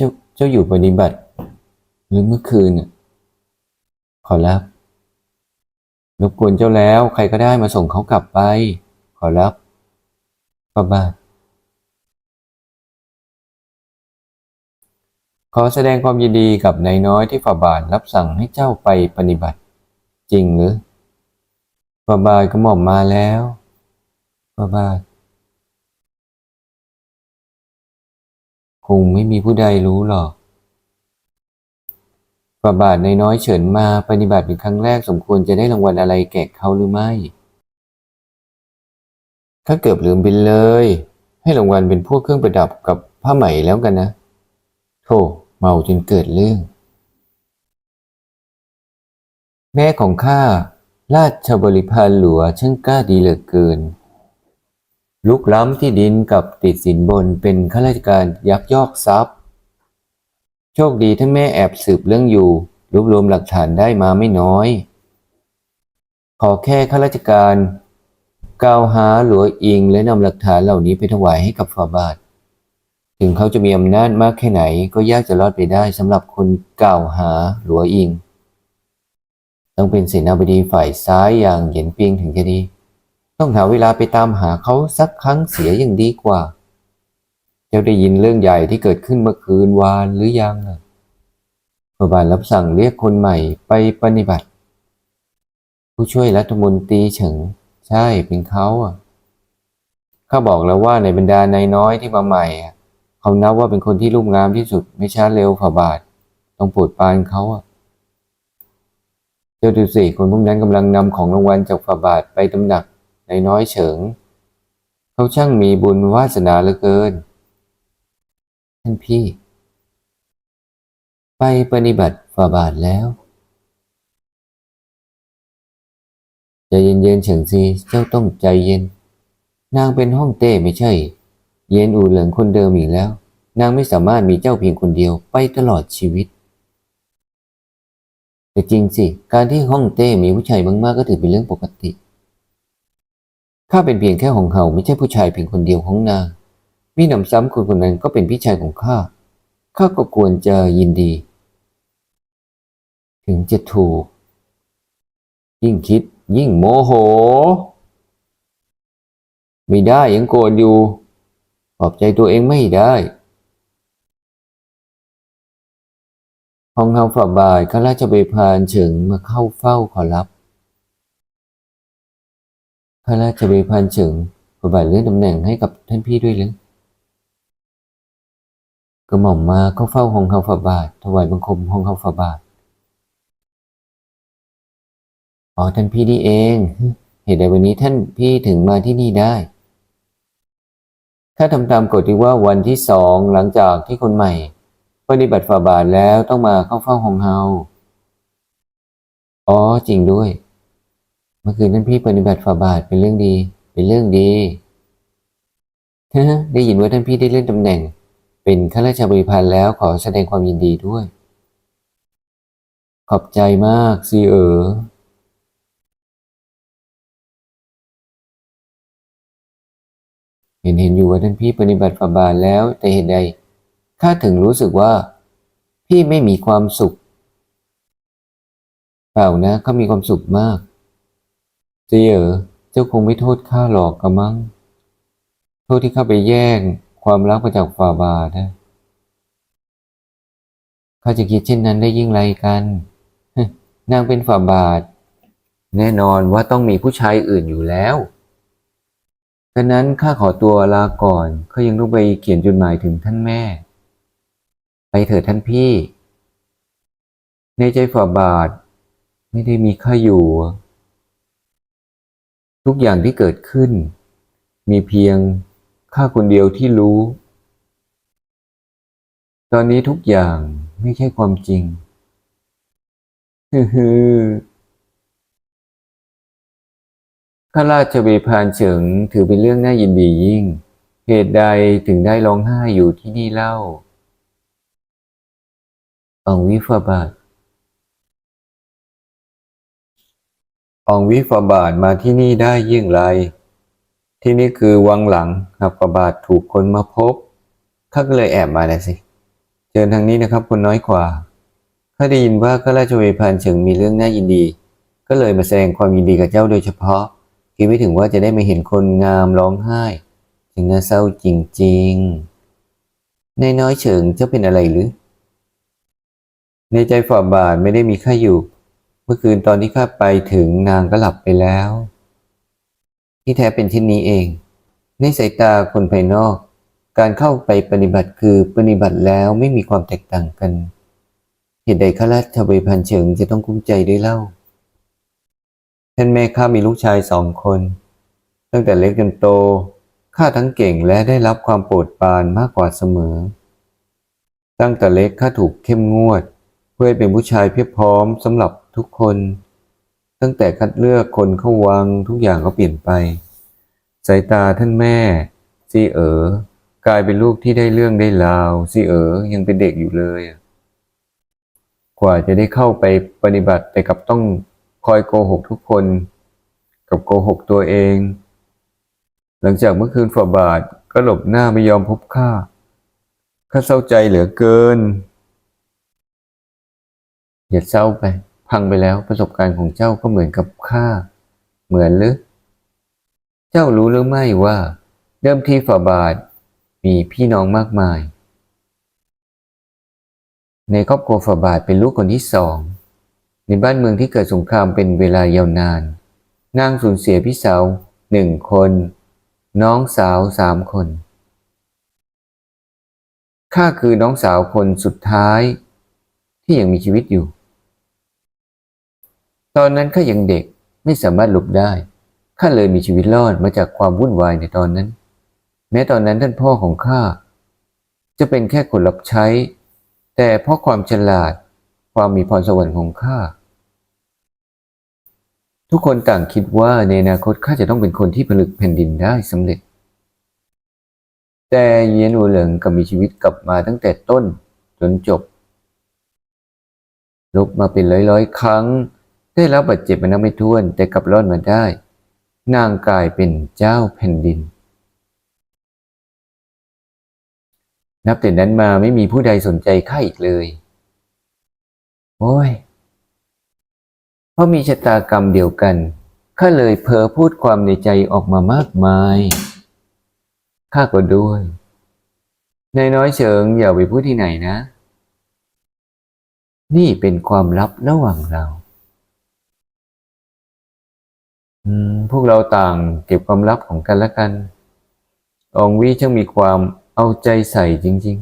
จ้าเจ้าอยู่ปฏิบัติ หรือเมื่อคืนน่ะขอรับรบกวนเจ้าแล้ว ใครก็ได้มาส่งเขากลับไป ขอรับพระบาทขอแสดงความยินดีกับนายน้อยที่ฝ่าบาทรับสั่งให้เจ้าไปปฏิบัติ จริงหรือฝ่าบาทกระหม่อมมาแล้วฝ่าบาท งไม่มีผู้ใดรู้หรอกฝ่าบาทนน้อยเฉินมาปฏิบัติเป็นครั้งแรกสมควรจะได้รางวัลอะไรแก่เขาหรือไม่ ถ้าเกือบลืมไปเลย ให้รางวัลเป็นพวกเครื่องประดับกับผ้าไหมแล้วกันนะ โธ่เมาจนเกิดเรื่อง แม่ของข้าราชบริพารหลวงช่างกล้าดีเหลือเกิน ลุกล้ำที่ดินกับติดสินบนเป็นข้าราชการยักยอกทรัพย์ โชคดีท่านแม่แอบสืบเรื่องอยู่ รวบรวมหลักฐานได้มาไม่น้อย ขอแค่ข้าราชการกล่าวหาหลวงอิงและนำหลักฐานเหล่านี้ไปถวายให้กับฝ่าบาท ถึงเขาจะมีอำนาจมากแค่ไหนก็ยากจะรอดไปได้สำหรับคนกล่าวหาหลวงอิง ต้องเป็นเสนาบดีฝ่ายซ้ายอย่างเหยียนเปียงถึงจะดี ต้องหาเวลาไปตามหาเขาสักครั้งเสียย่างดีกว่า เจ้าได้ยินเรื่องใหญ่ที่เกิดขึ้นเมื่อคืนวานหรือยังพระบาทรับสั่งเรียกคนใหม่ไปปฏิบัติ ผู้ช่วยรัฐมนตรีเฉิง ใช่เป็นเขาอะข้าบอกแล้วว่าในบรรดานายน้อยที่มาใหม่เขานับว่าเป็นคนที่รูปงามที่สุดไม่ช้าเร็วฝ่าบาท ต้องโปรดปานเขาอะเจ้าดูสิคนพวกนั้นกำลังนำของรางวัลจากฝ่าบาทไปตำหนัก นายน้อยเฉิง เขาช่างมีบุญวาสนาเหลือเกิน ท่านพี่ ไปปฏิบัติฝ่าบาทแล้วใจเย็นๆเฉิงซีเจ้าต้องใจเย็น นางเป็นห้องเต้ไม่ใช่ เย็นอูเหลิงคนเดิมอีกแล้ว นางไม่สามารถมีเจ้าเพียงคนเดียวไปตลอดชีวิตแต่จริงสิ การที่ห้องเต้มีผู้ชายมากๆก็ถือเป็นเรื่องปกติ ข้าเป็นเพียงแค่ของเขาไม่ใช่ผู้ชายเพียงคนเดียวของนางมีหนำซ้ำคนคนนั้นก็เป็นพี่ชายของข้า ข้าก็ควรจะยินดี ถึงจะถูก ยิ่งคิด ยิ่งโมโห ไม่ได้ยังโกรธอยู่ปลอบใจตัวเองไม่ได้ห้องเฮาฝ่าบาทข้าราชบริพารเฉิงมาเข้าเฝ้าขอรับ ข้าราชบริพารเฉิงฝ่าบาทเลื่อนตำแหน่งให้กับท่านพี่ด้วยหรือกระหม่อมมาเข้าเฝ้าห้องเฮาฝ่าบาท ถวายบังคมห้องเฮาฝ่าบาทอ๋อท่านพี่นี่เอง เหตุใดวันนี้ท่านพี่ถึงมาที่นี่ได้ ถ้าทำตามกฎที่ว่าวันที่สองหลังจากที่คนใหม่ ปฏิบัติฝ่าบาทแล้วต้องมาเข้าเฝ้าห้องเฮาอ๋อจริงด้วย เมื่อคืนท่านพี่ปฏิบัติฝ่าบาทเป็นเรื่องดี เป็นเรื่องดีได้ยินว่าท่านพี่ได้เลื่อนตำแหน่ง เป็นข้าราชบริพารแล้วขอแสดงความยินดีด้วย ขอบใจมากซีเอ๋อเห็นเห็นอยู่ว่าท่านพี่ปฏิบัติฝ่าบาทแล้วแต่เหตุใดข้าถึงรู้สึกว่า พี่ไม่มีความสุข เปล่านะเขามีความสุขมาก เจีเอ๋อเจ้าคงไม่โทษข้าหรอกกระมัง โทษที่ข้าไปแย่งความรักมาจากฝ่าบาทนะข้าจะคิดเช่นนั้นได้ยิ่งไรกันนางเป็นฝ่าบาท แน่นอนว่าต้องมีผู้ชายอื่นอยู่แล้วดังนั้นข้าขอตัวลาก่อนเขายังต้องไปเขียนจดหมายถึงท่านแม่ ไปเถิดท่านพี่ ในใจฝ่าบาท ไม่ได้มีข้าอยู่ ทุกอย่างที่เกิดขึ้น มีเพียงข้าคนเดียวที่รู้ ตอนนี้ทุกอย่างไม่ใช่ความจริงฮือฮือข้าราชบริพารเฉิงถือเป็นเรื่องน่ายินดียิ่ง เหตุใดถึงได้ร้องไห้อยู่ที่นี่เล่าอองวิฟบาท องวิฟบาทมาที่นี่ได้ยิ่งไร ที่นี่คือวังหลังหากฟบาทถูกคนมาพบข้าก็เลยแอบมานะสิ เชิญทางนี้นะครับคนน้อยกว่าข้าได้ยินว่าข้าราชบริพารเฉิงมีเรื่องน่ายินดี ก็เลยมาแสดงความยินดีกับเจ้าโดยเฉพาะ คิดไม่ถึงว่าจะได้มาเห็นคนงามร้องไห้จึงน่าเศร้าจริงๆ ในน้อยเฉิงเจ้าเป็นอะไรหรือ ในใจฝ่าบาทไม่ได้มีข้าอยู่ มื่อคืนตอนที่ข้าไปถึงนางก็หลับไปแล้ว ที่แท้เป็นเช่นนี้เอง ในสายตาคนภายนอก การเข้าไปปฏิบัติคือปฏิบัติแล้วไม่มีความแตกต่างกัน เหตุใดข้าราชบริพันธ์เฉิงจะต้องกุ้มใจด้วยเล่า ท่านแม่ข้ามีลูกชายสองคน ตั้งแต่เล็กจนโตข้าทั้งเก่งและได้รับความโปรดปรานมากกว่าเสมอ ตั้งแต่เล็กข้าถูกเข้มงวด พื่อให้เป็นผู้ชายเพียบพร้อมสำหรับทุกคน ตั้งแต่คัดเลือกคนเข้าวังทุกอย่างก็เปลี่ยนไป สายตาท่านแม่ซีเอ๋อกลายเป็นลูกที่ได้เรื่องได้ราวซีเอ๋อยังเป็นเด็กอยู่เลย กว่าจะได้เข้าไปปฏิบัติแต่กับต้องคอยโกหกทุกคน กับโกหกตัวเอง หลังจากเมื่อคืนฝ่าบาทก็หลบหน้าไม่ยอมพบข้าข้าเศร้าใจเหลือเกิน อย่าเศร้าไป พังไปแล้วประสบการณ์ของเจ้าก็เหมือนกับข้าเหมือนหรือ เจ้ารู้หรือไม่ว่า เดิมทีฝ่าบาทมีพี่น้องมากมาย ในครอบครัวฝ่าบาทเป็นลูกคนที่สอง ในบ้านเมืองที่เกิดสงครามเป็นเวลายาวนาน นางสูญเสียพี่สาวหนึ่งคน น้องสาวสามคนข้าคือน้องสาวคนสุดท้าย ที่ยังมีชีวิตอยู่ ตอนนั้นข้ายังเด็กไม่สามารถหลบได้ข้าเลยมีชีวิตรอดมาจากความวุ่นวายในตอนนั้น แม้ตอนนั้นท่านพ่อของข้าจะเป็นแค่คนรับใช้ แต่เพราะความฉลาด ความมีพรสวรรค์ของข้าทุกคนต่างคิดว่าในอนาคตข้าจะต้องเป็นคนที่ผลึกแผ่นดินได้สำเร็จ แต่เยียนอูเหลิงก็มีชีวิตกลับมาตั้งแต่ต้นจนจบ ลบมาเป็นร้อยๆ ครั้ง ได้รับบาดเจ็บมานับไม่ถ้วนแต่กลับรอดมาได้ นางกลายเป็นเจ้าแผ่นดิน นับแต่นั้นมาไม่มีผู้ใดสนใจข้าอีกเลย โอ้ย เพราะมีชะตากรรมเดียวกันข้าเลยเผลอพูดความในใจออกมามากมายข้าก็ด้วยนายน้อยเฉิงอย่าไปพูดที่ไหนนะ นี่เป็นความลับระหว่างเรา พวกเราต่างเก็บความลับของกันและกันองวีช่างมีความเอาใจใส่จริง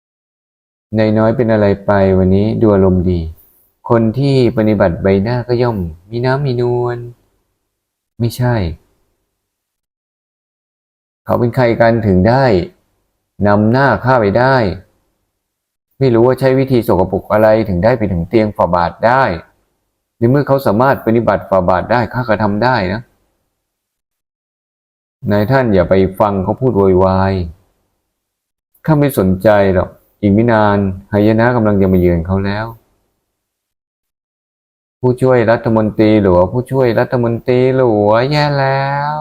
ๆ ในน้อยเป็นอะไรไปวันนี้ดูอารมณ์ดี คนที่ปฏิบัติใบหน้าก็ย่อม มีน้ำมีนวล ไม่ใช่ เขาเป็นใครกันถึงได้นำหน้าข้าไปได้ ไม่รู้ว่าใช้วิธีสกปรกอะไรถึงได้ไปถึงเตียงฝ่าบาทได้ ในเมื่อเขาสามารถปฏิบัติฝ่าบาทได้ข้าก็ทำได้นะนายท่านอย่าไปฟังเขาพูดโวยวายข้าไม่สนใจหรอกอีกไม่นานหายนะกำลังจะมาเยือนเขาแล้ว ผู้ช่วยรัฐมนตรีหลวงผู้ช่วยรัฐมนตรีหลวงแย่แล้ว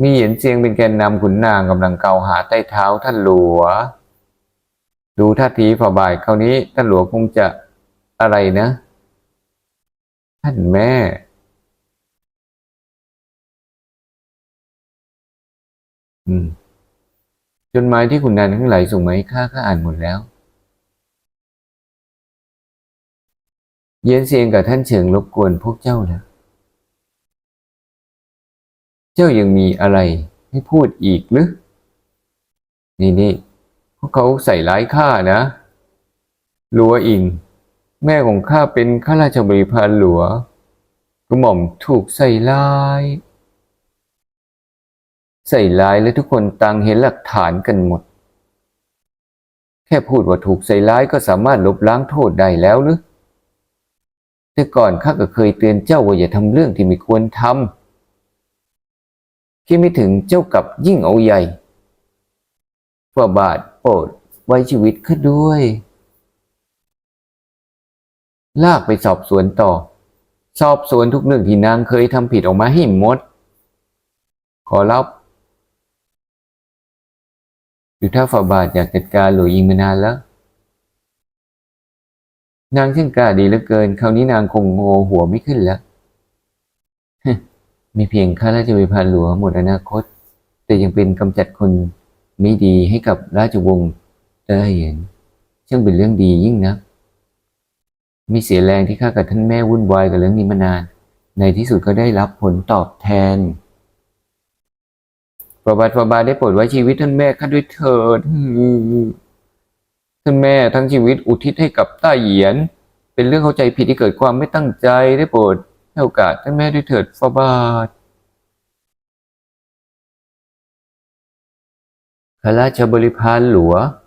มีเหยียนเซียงเป็นแกนนำขุนนางกำลังเกาหาใต้เท้าท่านหลวงดูท่าทีฝ่าบาทคราวนี้ท่านหลวงคงจะอะไรนะ ท่านแม่จดหมายที่คุณนันทั้งหลายส่งมาให้ข้าข้าอ่านหมดแล้ว เย็นเซียงกับท่านเฉิงรบกวนพวกเจ้าแล้ว เจ้ายังมีอะไรให้พูดอีกหรือ นี่นี่พวกเขาใส่ร้ายข้านะหลัวอิง แม่ของข้าเป็นข้าราชบริพารหลัวกระหม่อมถูกใส่ร้าย ใส่ร้ายและทุกคนต่างเห็นหลักฐานกันหมด แค่พูดว่าถูกใส่ร้ายก็สามารถลบล้างโทษได้แล้วหรือแต่ก่อนข้าก็เคยเตือนเจ้าว่าอย่าทำเรื่องที่ไม่ควรทำคิดไม่ถึงเจ้ากลับยิ่งเอาใหญ่ฝ่าบาทโปรดไว้ชีวิตข้าด้วย ลากไปสอบสวนต่อ สอบสวนทุกเรื่องที่นางเคยทำผิดออกมาให้หมด ขอรับรือถ้าฝ่าบาทอยากจัดการหลวยิงมานานแล้ว นางช่างกล้าดีเหลือเกิน คราวนี้นางคงโงหัวไม่ขึ้นแล้วมีเพียงข้าราชบริพารหลวงหมดอนาคต แต่ยังเป็นกำจัดคนไม่ดีให้กับราชวงศ์ได้เห็นช่างเป็นเรื่องดียิ่งนะ มีเสียแรงที่ข้ากับท่านแม่วุ่นวายกับเรื่องนี้มานาน ในที่สุดก็ได้รับผลตอบแทนประบัติประบาได้โปรดไว้ชีวิตท่านแม่ข้าด้วยเถิดท่านแม่ทั้งชีวิตอุทิศให้กับต้าเหยียน เป็นเรื่องเข้าใจผิดที่เกิดความไม่ตั้งใจได้โปรดให้โอกาสท่านแม่ด้วยเถิดฟาบาทข้าราชบริพารหลวง